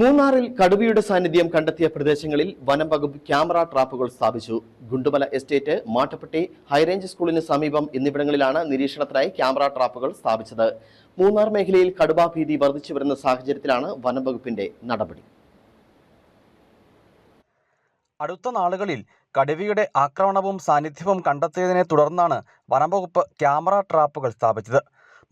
മൂന്നാറിൽ കടുവയുടെ സാന്നിധ്യം കണ്ടെത്തിയ പ്രദേശങ്ങളിൽ വനം വകുപ്പ് ക്യാമറ ട്രാപ്പുകൾ സ്ഥാപിച്ചു. ഗുണ്ടുമല എസ്റ്റേറ്റ് മാട്ടപ്പെട്ടി ഹൈറേഞ്ച് സ്കൂളിന് സമീപം എന്നിവിടങ്ങളിലാണ് നിരീക്ഷണത്തിനായി ക്യാമറ ട്രാപ്പുകൾ സ്ഥാപിച്ചത്. മൂന്നാർ മേഖലയിൽ കടുവാ ഭീതി വർദ്ധിച്ചു വരുന്ന സാഹചര്യത്തിലാണ് വനം വകുപ്പിന്റെ നടപടി. അടുത്ത നാളുകളിൽ കടുവയുടെ ആക്രമണവും സാന്നിധ്യവും കണ്ടെത്തിയതിനെ തുടർന്നാണ് വനംവകുപ്പ് ക്യാമറ ട്രാപ്പുകൾ സ്ഥാപിച്ചത്.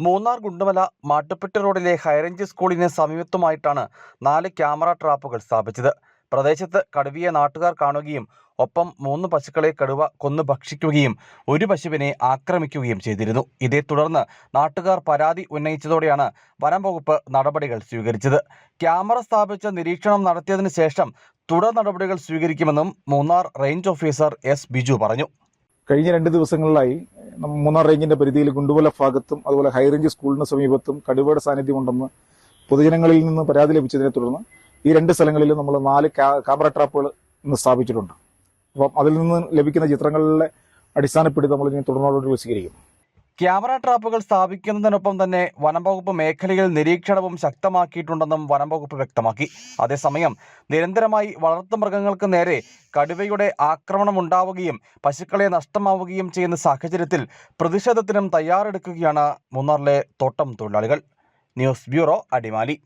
മൂന്നാർ ഗുണ്ടുമല മാട്ടുപ്പെട്ടി റോഡിലെ ഹൈറേഞ്ച് സ്കൂളിന് സമീപത്തുമായിട്ടാണ് നാല് ക്യാമറ ട്രാപ്പുകൾ സ്ഥാപിച്ചത്. പ്രദേശത്ത് കടുവയെ നാട്ടുകാർ കാണുകയും ഒപ്പം മൂന്ന് പശുക്കളെ കടുവ കൊന്നു ഭക്ഷിക്കുകയും ഒരു പശുവിനെ ആക്രമിക്കുകയും ചെയ്തിരുന്നു. ഇതേ തുടർന്ന് നാട്ടുകാർ പരാതി ഉന്നയിച്ചതോടെയാണ് വനം വകുപ്പ് നടപടികൾ സ്വീകരിച്ചത്. ക്യാമറ സ്ഥാപിച്ച് നിരീക്ഷണം നടത്തിയതിനു ശേഷം തുടർ നടപടികൾ സ്വീകരിക്കുമെന്നും Munnar range officer S Biju പറഞ്ഞു. കഴിഞ്ഞ രണ്ട് ദിവസങ്ങളിലായി മൂന്നാർ റേഞ്ചിന്റെ പരിധിയിൽ ഗുണ്ടുവല ഭാഗത്തും അതുപോലെ ഹൈറേഞ്ച് സ്കൂളിന് സമീപത്തും കടുവയുടെ സാന്നിധ്യമുണ്ടെന്ന് പൊതുജനങ്ങളിൽ നിന്ന് പരാതി ലഭിച്ചതിനെ തുടർന്ന് ഈ രണ്ട് സ്ഥലങ്ങളിലും നമ്മൾ നാല് ക്യാ- ക്യാമറ ട്രാപ്പുകൾ ഇന്ന് സ്ഥാപിച്ചിട്ടുണ്ട്. അപ്പം അതിൽ നിന്ന് ലഭിക്കുന്ന ചിത്രങ്ങളിലെ അടിസ്ഥാനപ്പെടുത്തി നമ്മൾ ഇനി തുടർന്നോടുകൂടി വിശദീകരിക്കും. ക്യാമറ ട്രാപ്പുകൾ സ്ഥാപിക്കുന്നതിനൊപ്പം തന്നെ വനംവകുപ്പ് മേഖലയിൽ നിരീക്ഷണവും ശക്തമാക്കിയിട്ടുണ്ടെന്നും വനംവകുപ്പ് വ്യക്തമാക്കി. അതേസമയം നിരന്തരമായി വളർത്തുമൃഗങ്ങൾക്ക് നേരെ കടുവയുടെ ആക്രമണം ഉണ്ടാവുകയും പശുക്കളെ നഷ്ടമാവുകയും ചെയ്യുന്ന സാഹചര്യത്തിൽ പ്രതിഷേധത്തിനും തയ്യാറെടുക്കുകയാണ് മൂന്നാറിലെ തോട്ടം തൊഴിലാളികൾ. News bureau Adimali.